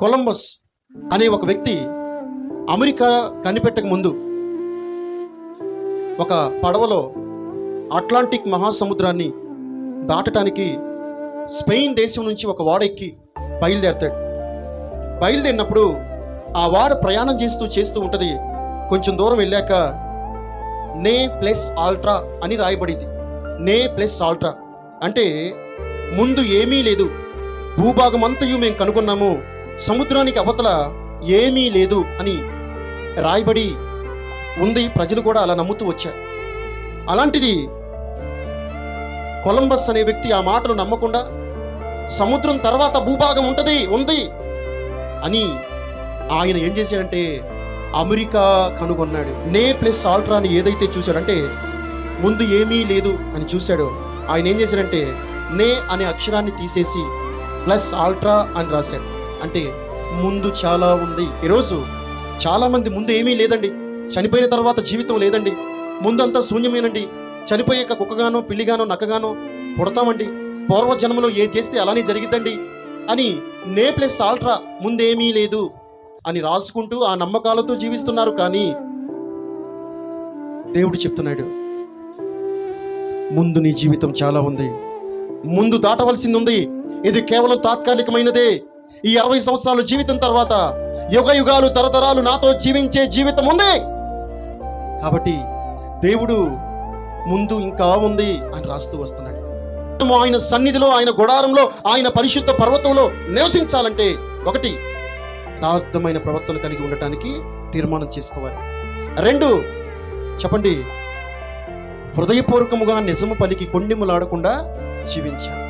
Columbus అనే ఒక వ్యక్తి అమెరికా కనిపెట్టక ముందు ఒక పడవలో అట్లాంటిక్ మహాసముద్రాన్ని దాటటానికి స్పెయిన్ దేశం నుంచి ఒక వాడెక్కి బయలుదేరతాడు. బయలుదేరినప్పుడు ఆ వాడ ప్రయాణం చేస్తూ చేస్తూ ఉంటుంది. కొంచెం దూరం వెళ్ళాక నే ప్లస్ ఆల్ట్రా అని రాయబడింది. నే ప్లస్ ఆల్ట్రా అంటే ముందు ఏమీ లేదు. భూభాగం అంతయు మేము కనుగొన్నాము. సముద్రానికి అవతల ఏమీ లేదు అని రాయబడి ఉంది. ప్రజలు కూడా అలా నమ్ముతూ వచ్చారు. అలాంటిది కొలంబస్ అనే వ్యక్తి ఆ మాటలు నమ్మకుండా సముద్రం తర్వాత భూభాగం ఉంటుంది ఉంది అని ఆయన ఏం చేశాడంటే అమెరికా కనుగొన్నాడు. నే ప్లస్ ఆల్ట్రా అని ఏదైతే చూశాడంటే ముందు ఏమీ లేదు అని చూశాడో. ఆయన ఏం చేశాడంటే నే అనే అక్షరాన్ని తీసేసి ప్లస్ ఆల్ట్రా అని రాశాడు. అంటే ముందు చాలా ఉంది. ఈరోజు చాలామంది ముందు ఏమీ లేదండి. చనిపోయిన తర్వాత జీవితం లేదండి. ముందంతా శూన్యమేనండి. చనిపోయాక కుక్కగానో పిల్లిగానో నక్కగానో పుడతామండి. పూర్వ జన్మలో ఏ చేస్తే అలానే జరిగిద్దండి అని నే ప్లస్ ఆల్ట్రా ముందేమీ లేదు అని రాసుకుంటూ ఆ నమ్మకాలతో జీవిస్తున్నారు. కానీ దేవుడు చెప్తున్నాడు ముందు నీ జీవితం చాలా ఉంది. ముందు దాటవలసింది ఉంది. ఇది కేవలం తాత్కాలికమైనదే. ఈ అరవై సంవత్సరాలు జీవితం తర్వాత యుగ యుగాలు తరతరాలు నాతో జీవించే జీవితం ఉంది. కాబట్టి దేవుడు ముందు ఇంకా ఉంది అని రాస్తూ వస్తున్నాడు. ఆయన సన్నిధిలో ఆయన గుడారంలో ఆయన పరిశుద్ధ పర్వతంలో నివసించాలంటే ఒకటి యథార్థమైన ప్రవర్తన కలిగి ఉండటానికి తీర్మానం చేసుకోవాలి. రెండు చెప్పండి హృదయపూర్వకముగా నిజము పలికి కొండెములాడకుండా జీవించాలి.